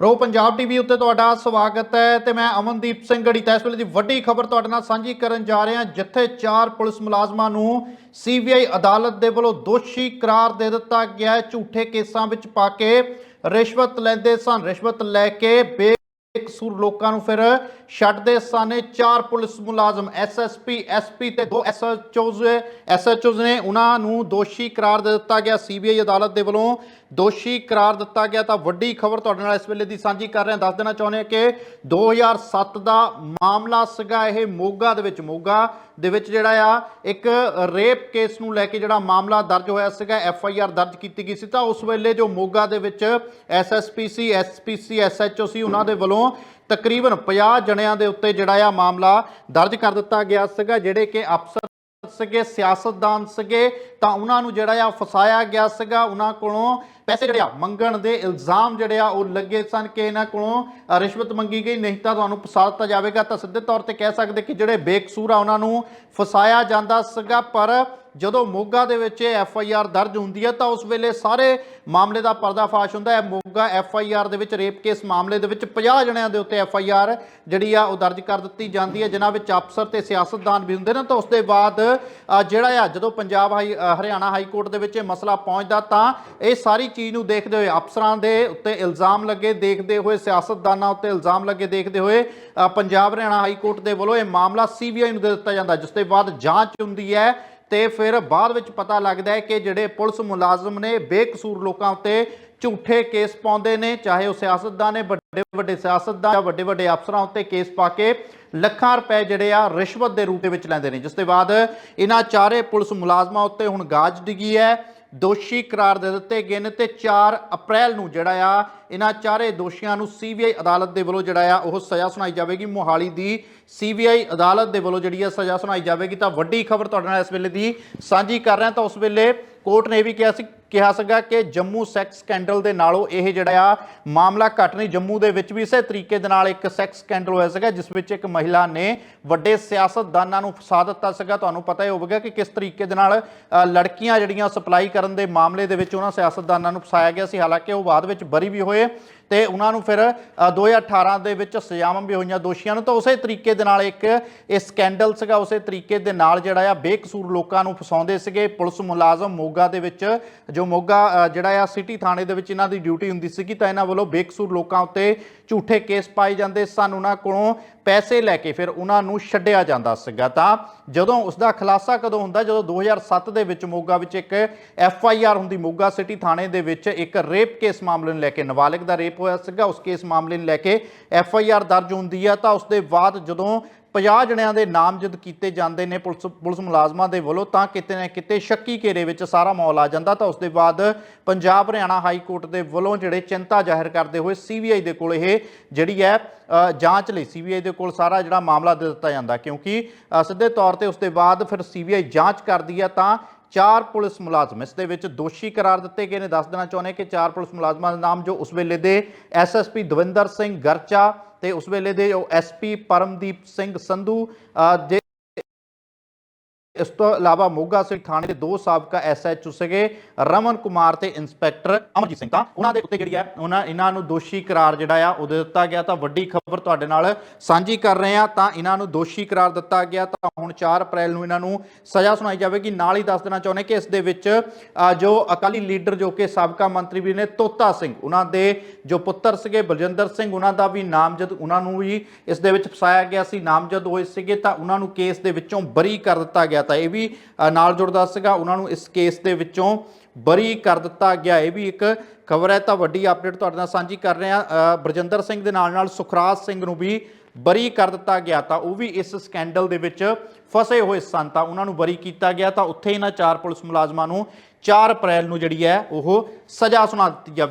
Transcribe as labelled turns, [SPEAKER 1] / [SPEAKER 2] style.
[SPEAKER 1] Pro Punjab TV ਉੱਤੇ ਤੁਹਾਡਾ ਸਵਾਗਤ ਹੈ ਤੇ ਮੈਂ ਅਮਨਦੀਪ ਸਿੰਘ ਗੜੀ। ਇਸ ਵੇਲੇ ਦੀ ਵੱਡੀ ਖਬਰ ਤੁਹਾਡੇ ਨਾਲ ਸਾਂਝੀ ਕਰਨ ਜਾ ਰਿਹਾ, ਜਿੱਥੇ ਚਾਰ ਪੁਲਿਸ ਮੁਲਾਜ਼ਮਾਂ ਨੂੰ ਸੀਬੀਆਈ ਅਦਾਲਤ ਦੇ ਵੱਲੋਂ ਦੋਸ਼ੀ ਕਰਾਰ ਦੇ ਦਿੱਤਾ ਗਿਆ ਝੂਠੇ ਕੇਸਾਂ ਵਿੱਚ ਪਾ ਕੇ ਰਿਸ਼ਵਤ ਲੈਂਦੇ ਸਨ। ਰਿਸ਼ਵਤ ਲੈ ਕੇ ਕਸੂਰ ਲੋਕਾਂ ਨੂੰ ਫਿਰ ਛੱਡਦੇ ਸਨ ਚਾਰ ਪੁਲਿਸ ਮੁਲਾਜ਼ਮ ਐਸਐਸਪੀ ਐਸਪੀ ਤੇ ਦੋ ਐਸਐਚਓਜ਼ ਐਸਐਚਓਜ਼ ਨੇ। ਉਹਨਾਂ ਨੂੰ ਦੋਸ਼ੀ ਕਰਾਰ ਦੇ ਦਿੱਤਾ ਗਿਆ। ਸੀਬੀਆਈ ਅਦਾਲਤ ਦੇ ਵੱਲੋਂ ਦੋਸ਼ੀ ਕਰਾਰ ਦਿੱਤਾ ਗਿਆ। ਤਾਂ ਵੱਡੀ ਖਬਰ ਤੁਹਾਡੇ ਨਾਲ ਇਸ ਵੇਲੇ ਦੀ ਸਾਂਝੀ ਕਰ ਰਹੇ। ਹਾਂ ਦੱਸ ਦੇਣਾ ਚਾਹੁੰਦੇ ਹਾਂ ਕਿ 2007 ਦਾ ਮਾਮਲਾ ਸੀਗਾ ਇਹ ਮੋਗਾ ਦੇ ਵਿੱਚ। ਮੋਗਾ ਦੇ ਵਿੱਚ ਜਿਹੜਾ ਆ, ਇੱਕ ਰੇਪ ਕੇਸ ਨੂੰ ਲੈ ਕੇ ਜਿਹੜਾ ਮਾਮਲਾ ਦਰਜ ਹੋਇਆ ਸੀਗਾ ਐਫ ਆਈ ਆਰ ਦਰਜ ਕੀਤੀ ਗਈ ਸੀ। ਤਾਂ ਉਸ ਵੇਲੇ ਜੋ ਮੋਗਾ ਦੇ ਵਿੱਚ ਐਸਐਸਪੀਸੀ ਐਸਪੀਸੀ ਐਸਐਚਓ ਸੀ, ਉਹਨਾਂ ਦੇ ਵੱਲੋਂ ਤਕਰੀਬਨ 50 ਜਣਿਆਂ ਦੇ ਉੱਤੇ ਜਿਹੜਾ ਆ ਮਾਮਲਾ ਦਰਜ ਕਰ ਦਿੱਤਾ ਗਿਆ ਸੀਗਾ, ਜਿਹੜੇ ਕਿ ਅਫਸਰ ਸੀਗੇ, ਸਿਆਸਤਦਾਨ ਸੀਗੇ, ਤਾਂ ਉਹਨਾਂ ਨੂੰ ਜਿਹੜਾ ਆ ਫਸਾਇਆ ਗਿਆ ਸੀਗਾ। ਉਹਨਾਂ ਕੋਲੋਂ ਪੈਸੇ ਜਿਹੜੇ ਆ ਮੰਗਣ ਦੇ ਇਲਜ਼ਾਮ ਜਿਹੜੇ ਆ ਉਹ ਲੱਗੇ ਸਨ ਕਿ ਇਹਨਾਂ ਕੋਲੋਂ ਰਿਸ਼ਵਤ ਮੰਗੀ ਗਈ। ਨਹੀਂ ਤਾਂ ਤੁਹਾਨੂੰ ਫਸਾ ਦਿੱਤਾ ਜਾਵੇਗਾ। ਤਾਂ ਸਿੱਧੇ ਤੌਰ ਤੇ ਕਹਿ ਸਕਦੇ ਕਿ ਜਿਹੜੇ ਬੇਕਸੂਰ ਆ, ਉਹਨਾਂ ਨੂੰ ਫਸਾਇਆ ਜਾਂਦਾ ਸੀਗਾ। ਪਰ ਜਦੋਂ ਮੋਗਾ ਦੇ ਵਿੱਚ ਐਫ ਆਈ ਆਰ ਦਰਜ ਹੁੰਦੀ ਹੈ ਤਾਂ ਉਸ ਵੇਲੇ ਸਾਰੇ ਮਾਮਲੇ ਦਾ ਪਰਦਾਫਾਸ਼ ਹੁੰਦਾ ਹੈ। ਮੋਗਾ ਐਫ ਆਈ ਆਰ ਦੇ ਵਿੱਚ ਰੇਪ ਕੇਸ ਮਾਮਲੇ ਦੇ ਵਿੱਚ 50 ਜਣਿਆਂ ਦੇ ਉੱਤੇ ਐਫ ਆਈ ਆਰ ਜਿਹੜੀ ਆ ਉਹ ਦਰਜ ਕਰ ਦਿੱਤੀ ਜਾਂਦੀ ਹੈ। ਜਿਨ੍ਹਾਂ ਵਿੱਚ ਅਫਸਰ ਤੇ ਸਿਆਸਤਦਾਨ ਵੀ ਹੁੰਦੇ ਨੇ ਤਾਂ ਉਸ ਦੇ ਬਾਅਦ ਜਿਹੜਾ ਆ ਜਦੋਂ Punjab high Haryana high court ਦੇ ਵਿੱਚ ਇਹ ਮਸਲਾ ਪਹੁੰਚਦਾ ਤਾਂ ਇਹ ਸਾਰੀ ਚੀਜ਼ ਨੂੰ ਦੇਖਦੇ ਹੋਏ ਅਫਸਰਾਂ ਦੇ ਉੱਤੇ ਇਲਜ਼ਾਮ ਲੱਗੇ, ਦੇਖਦੇ ਹੋਏ ਸਿਆਸਤਦਾਨਾਂ ਉੱਤੇ ਇਲਜ਼ਾਮ ਲੱਗੇ, ਦੇਖਦੇ ਹੋਏ ਪੰਜਾਬ ਹਰਿਆਣਾ ਹਾਈ ਕੋਰਟ ਦੇ ਵੱਲੋਂ ਇਹ ਮਾਮਲਾ ਸੀਬੀਆਈ ਨੂੰ ਦੇ ਦਿੱਤਾ ਜਾਂਦਾ ਜਿਸ ਦੇ ਬਾਅਦ ਜਾਂਚ ਹੁੰਦੀ ਹੈ ਤੇ ਫਿਰ ਬਾਅਦ ਵਿੱਚ ਪਤਾ ਲੱਗਦਾ ਹੈ ਕਿ ਜਿਹੜੇ ਪੁਲਿਸ ਮੁਲਾਜ਼ਮ ਨੇ ਬੇਕਸੂਰ ਲੋਕਾਂ ਉੱਤੇ ਝੂਠੇ ਕੇਸ ਪਾਉਂਦੇ ਨੇ, ਚਾਹੇ ਉਹ ਸਿਆਸਤਦਾਨ ਨੇ, ਵੱਡੇ ਵੱਡੇ ਸਿਆਸਤਦਾਨ ਜਾਂ ਵੱਡੇ ਵੱਡੇ ਅਫਸਰਾਂ ਉੱਤੇ ਕੇਸ ਪਾ ਕੇ ਲੱਖਾਂ ਰੁਪਏ ਜਿਹੜੇ ਆ ਰਿਸ਼ਵਤ ਦੇ ਰੂਪ ਦੇ ਵਿੱਚ ਲੈਂਦੇ ਨੇ। ਜਿਸ ਦੇ ਬਾਅਦ ਇਹਨਾਂ ਚਾਰੇ ਪੁਲਿਸ ਮੁਲਾਜ਼ਮਾਂ ਉੱਤੇ ਹੁਣ ਗਾਜ ਡਿੱਗੀ ਹੈ। ਦੋਸ਼ੀ ਕਰਾਰ ਦੇ ਦਿੱਤੇ ਗਏ ਨੇ ਤੇ 4 ਅਪ੍ਰੈਲ ਨੂੰ ਜਿਹੜਾ ਆ, ਇਹਨਾਂ ਚਾਰੇ ਦੋਸ਼ੀਆਂ ਨੂੰ ਸੀਬੀਆਈ ਅਦਾਲਤ ਦੇ ਵੱਲੋਂ ਜਿਹੜਾ ਆ, ਉਹ ਸਜ਼ਾ ਸੁਣਾਈ ਜਾਵੇਗੀ। ਮੋਹਾਲੀ ਦੀ ਸੀਬੀਆਈ ਅਦਾਲਤ ਦੇ ਵੱਲੋਂ ਜਿਹੜੀ ਆ, ਸਜ਼ਾ ਸੁਣਾਈ ਜਾਵੇਗੀ। ਤਾਂ ਵੱਡੀ ਖਬਰ ਤੁਹਾਡੇ ਨਾਲ ਇਸ ਵੇਲੇ ਦੀ ਸਾਂਝੀ ਕਰ ਰਹੇ ਹਾਂ ਤਾਂ ਉਸ ਵੇਲੇ ਕੋਰਟ ਨੇ ਇਹ ਵੀ ਕਿਹਾ ਸੀ ਕਿਹਾ ਸੀਗਾ ਕਿ ਜੰਮੂ ਸੈਕਸ ਸਕੈਂਡਲ ਦੇ ਨਾਲੋਂ ਇਹ ਜਿਹੜਾ ਆ, ਮਾਮਲਾ ਘੱਟ ਨਹੀਂ, ਜੰਮੂ ਦੇ ਵਿੱਚ ਵੀ ਇਸੇ ਤਰੀਕੇ ਦੇ ਨਾਲ ਇੱਕ ਸੈਕਸ ਸਕੈਂਡਲ ਹੋਇਆ ਸੀਗਾ, ਜਿਸ ਵਿੱਚ ਇੱਕ ਮਹਿਲਾ ਨੇ ਵੱਡੇ ਸਿਆਸਤਦਾਨਾਂ ਨੂੰ ਫਸਾ ਦਿੱਤਾ ਸੀਗਾ। ਤੁਹਾਨੂੰ ਪਤਾ ਹੀ ਹੋਵੇਗਾ ਕਿ ਕਿਸ ਤਰੀਕੇ ਦੇ ਨਾਲ ਲੜਕੀਆਂ ਜਿਹੜੀਆਂ ਸਪਲਾਈ ਕਰਨ ਦੇ ਮਾਮਲੇ ਦੇ ਵਿੱਚ ਉਹਨਾਂ ਸਿਆਸਤਦਾਨਾਂ ਨੂੰ ਫਸਾਇਆ ਗਿਆ ਸੀ। ਹਾਲਾਂਕਿ ਉਹ ਬਾਅਦ ਵਿੱਚ ਬਰੀ ਵੀ ਹੋਏ। ਤੇ ਉਹਨਾਂ ਨੂੰ ਫਿਰ ਅ, 2018 ਦੇ ਵਿੱਚ ਸਜ਼ਾਵਾਂ ਵੀ ਹੋਈਆਂ ਦੋਸ਼ੀਆਂ ਨੂੰ ਤਾਂ ਉਸੇ ਤਰੀਕੇ ਦੇ ਨਾਲ ਇੱਕ ਇਹ ਸਕੈਂਡਲ ਸੀਗਾ ਉਸੇ ਤਰੀਕੇ ਦੇ ਨਾਲ ਜਿਹੜਾ ਆ ਬੇਕਸੂਰ ਲੋਕਾਂ ਨੂੰ ਫਸਾਉਂਦੇ ਸੀਗੇ। ਪੁਲਿਸ ਮੁਲਾਜ਼ਮ ਮੋਗਾ ਦੇ ਵਿੱਚ ਜੋ ਮੋਗਾ ਜਿਹੜਾ ਆ ਸਿਟੀ ਥਾਣੇ ਦੇ ਵਿੱਚ ਇਹਨਾਂ ਦੀ ਡਿਊਟੀ ਹੁੰਦੀ ਸੀਗੀ ਤਾਂ ਇਹਨਾਂ ਵੱਲੋਂ ਬੇਕਸੂਰ ਲੋਕਾਂ ਉੱਤੇ ਝੂਠੇ ਕੇਸ ਪਾਏ ਜਾਂਦੇ ਸਨ। ਉਹਨਾਂ ਕੋਲੋਂ ਪੈਸੇ ਲੈ ਕੇ ਫਿਰ ਉਹਨਾਂ ਨੂੰ ਛੱਡਿਆ ਜਾਂਦਾ ਸੀਗਾ। ਤਾਂ ਜਦੋਂ ਉਸ ਦਾ ਖੁਲਾਸਾ ਕਦੋਂ ਹੁੰਦਾ? ਜਦੋਂ 2007 ਦੇ ਵਿੱਚ ਮੋਗਾ ਵਿੱਚ ਇੱਕ ਐਫ ਆਈ ਆਰ ਹੁੰਦੀ ਮੋਗਾ ਸਿਟੀ ਥਾਣੇ ਦੇ ਵਿੱਚ ਇੱਕ ਰੇਪ ਕੇਸ ਮਾਮਲੇ ਨੂੰ ਲੈ ਕੇ ਨਾਬਾਲਗ ਦਾ ਰੇਪ ਹੋਇਆ ਸੀਗਾ, ਉਸ ਕੇਸ ਮਾਮਲੇ ਨੂੰ ਲੈ ਕੇ ਐਫ ਆਈ ਆਰ ਦਰਜ ਹੁੰਦੀ ਹੈ ਤਾਂ ਉਸ ਦੇ ਬਾਅਦ ਜਦੋਂ 50 ਜਣਿਆਂ ਦੇ ਨਾਮਜ਼ਦ ਕੀਤੇ ਜਾਂਦੇ ਨੇ ਪੁਲਿਸ ਪੁਲਿਸ ਮੁਲਾਜ਼ਮਾਂ ਦੇ ਵੱਲੋਂ, ਤਾਂ ਕਿਤੇ ਨਾ ਕਿਤੇ ਸ਼ੱਕੀ ਘੇਰੇ ਵਿੱਚ ਸਾਰਾ ਮਾਹੌਲ ਆ ਜਾਂਦਾ। ਤਾਂ ਉਸ ਦੇ ਬਾਅਦ ਪੰਜਾਬ ਹਰਿਆਣਾ ਹਾਈ ਕੋਰਟ ਦੇ ਵੱਲੋਂ ਜਿਹੜੇ ਚਿੰਤਾ ਜ਼ਾਹਿਰ ਕਰਦੇ ਹੋਏ ਸੀਬੀਆਈ ਦੇ ਕੋਲ ਇਹ ਜਿਹੜੀ ਹੈ ਜਾਂਚ ਲਈ ਸੀਬੀਆਈ ਦੇ ਕੋਲ ਸਾਰਾ ਜਿਹੜਾ ਮਾਮਲਾ ਦੇ ਦਿੱਤਾ ਜਾਂਦਾ। ਕਿਉਂਕਿ ਸਿੱਧੇ ਤੌਰ ਤੇ ਉਸ ਦੇ ਬਾਅਦ ਫਿਰ ਸੀਬੀਆਈ ਜਾਂਚ ਕਰਦੀ ਹੈ ਤਾਂ ਚਾਰ ਪੁਲਿਸ ਮੁਲਾਜ਼ਮ ਇਸ ਦੇ ਵਿੱਚ ਦੋਸ਼ੀ ਕਰਾਰ ਦਿੱਤੇ ਗਏ ਨੇ। ਦੱਸ ਦੇਣਾ ਚਾਹੁੰਦੇ ਕਿ ਚਾਰ ਪੁਲਿਸ ਮੁਲਾਜ਼ਮਾਂ ਦੇ ਨਾਮ ਜੋ ਉਸ ਵੇਲੇ ਦੇ ਐਸਐਸਪੀ ਦਵਿੰਦਰ ਸਿੰਘ ਗਰਚਾ ਤੇ ਉਸ ਵੇਲੇ ਦੇ ਜੋ ਐਸਪੀ ਪਰਮਦੀਪ ਸਿੰਘ ਸੰਧੂ ਅ, ਦੇ ਇਸ ਤੋਂ ਇਲਾਵਾ ਮੋਗਾ ਸਿੰਘ ਥਾਣੇ ਦੇ ਦੋ ਸਾਬਕਾ ਐਸਐਚਓ ਸੀਗੇ, ਰਮਨ ਕੁਮਾਰ ਤੇ ਇੰਸਪੈਕਟਰ ਅਮਰਜੀਤ ਸਿੰਘ। ਤਾਂ ਉਹਨਾਂ ਦੇ ਉੱਤੇ ਜਿਹੜੀ ਹੈ, ਉਹਨਾਂ ਇਹਨਾਂ ਨੂੰ ਦੋਸ਼ੀ ਕਰਾਰ ਜਿਹੜਾ ਆ, ਉਹ ਦੇ ਦਿੱਤਾ ਗਿਆ। ਤਾਂ ਵੱਡੀ ਖਬਰ ਤੁਹਾਡੇ ਨਾਲ ਸਾਂਝੀ ਕਰ ਰਹੇ ਆ। ਤਾਂ ਇਹਨਾਂ ਨੂੰ ਦੋਸ਼ੀ ਕਰਾਰ ਦਿੱਤਾ ਗਿਆ। ਤਾਂ ਹੁਣ 4 ਅਪ੍ਰੈਲ ਨੂੰ ਇਹਨਾਂ ਨੂੰ ਸਜ਼ਾ ਸੁਣਾਈ ਜਾਵੇਗੀ। ਨਾਲ ਹੀ ਦੱਸ ਦੇਣਾ ਚਾਹੁੰਦੇ ਕਿ ਇਸ ਦੇ ਵਿੱਚ ਜੋ ਅਕਾਲੀ ਲੀਡਰ ਜੋ ਕਿ ਸਾਬਕਾ ਮੰਤਰੀ ਵੀ ਨੇ, ਤੋਤਾ ਸਿੰਘ, ਉਹਨਾਂ ਦੇ ਜੋ ਪੁੱਤਰ ਸੀਗੇ, ਬਲਜਿੰਦਰ ਸਿੰਘ, ਉਹਨਾਂ ਦਾ ਵੀ ਨਾਮਜ਼ਦ, ਉਹਨਾਂ ਨੂੰ ਵੀ ਇਸ ਦੇ ਵਿੱਚ ਫਸਾਇਆ ਗਿਆ ਸੀ। ਨਾਮਜ਼ਦ ਹੋਏ ਸੀਗੇ ਤਾਂ ਉਹਨਾਂ ਨੂੰ ਕੇਸ ਦੇ ਵਿੱਚੋਂ ਬਰੀ ਕਰ ਦਿੱਤਾ ਗਿਆ ਤਾਂ ਇਹ ਵੀ ਨਾਲ ਜੁੜਦਾ ਸੀਗਾ। ਉਹਨਾਂ ਨੂੰ ਇਸ ਕੇਸ ਦੇ ਵਿੱਚੋਂ ਬਰੀ ਕਰ ਦਿੱਤਾ ਗਿਆ। ਇਹ ਵੀ ਇੱਕ ਖਬਰ ਹੈ, ਤਾਂ ਵੱਡੀ ਅਪਡੇਟ ਤੁਹਾਡੇ ਨਾਲ ਸਾਂਝੀ ਕਰ ਰਹੇ ਹਾਂ। ਬਰਜਿੰਦਰ ਸਿੰਘ ਦੇ ਨਾਲ ਨਾਲ ਸੁਖਰਾਜ ਸਿੰਘ ਨੂੰ ਵੀ ਬਰੀ ਕਰ ਦਿੱਤਾ ਗਿਆ। ਤਾਂ ਉਹ ਵੀ ਇਸ ਸਕੈਂਡਲ ਦੇ ਵਿੱਚ ਫਸੇ ਹੋਏ ਸਨ। ਤਾਂ ਉਹਨਾਂ ਨੂੰ ਬਰੀ ਕੀਤਾ ਗਿਆ। ਤਾਂ ਉੱਥੇ ਇਹਨਾਂ ਚਾਰ ਪੁਲਿਸ ਮੁਲਾਜ਼ਮਾਂ ਨੂੰ 4 ਅਪ੍ਰੈਲ ਨੂੰ ਜਿਹੜੀ ਹੈ, ਉਹ ਸਜ਼ਾ ਸੁਣਾ ਦਿੱਤੀ ਜਾਵੇ।